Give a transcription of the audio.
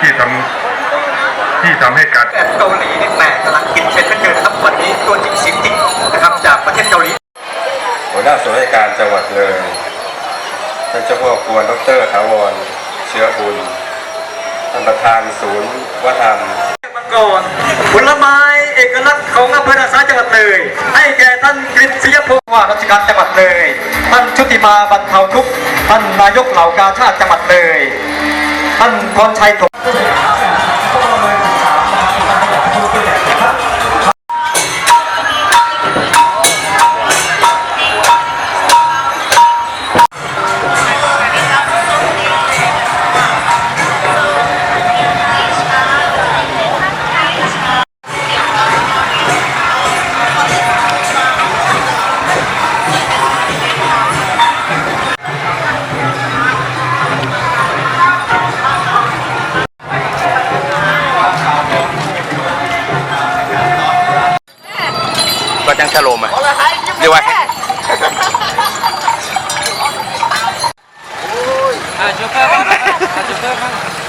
ที่ทำที่ทำให้การแบบเกาหลีนี่แหมกำลังกินเป็นเหลือเกินนะครับวันนี้ตัวจริงเสียงจริงนะครับจากประเทศเกาหลีหัวหน้าส่วนราชการจังหวัดเลยท่านเจ้าพ่อกวนดรถาวรเชื้อบุญท่านประธานศูนย์วัฒนธรรมมาก่อนผลไม้เอกลักษณ์ของอำเภอนาสาจังหวัดเลย ให้แก่ท่านกฤษยพงศ์ว่าราชการจังหวัดเลยท่านชุติมาบรรเทาทุกข์ท่านนายกเหล่ากาชาติจังหวัดเลยท่านพรชัยถม ก็ จังชะโลมอะเรียกว่า Ah, joker bang. Ah, joker bang.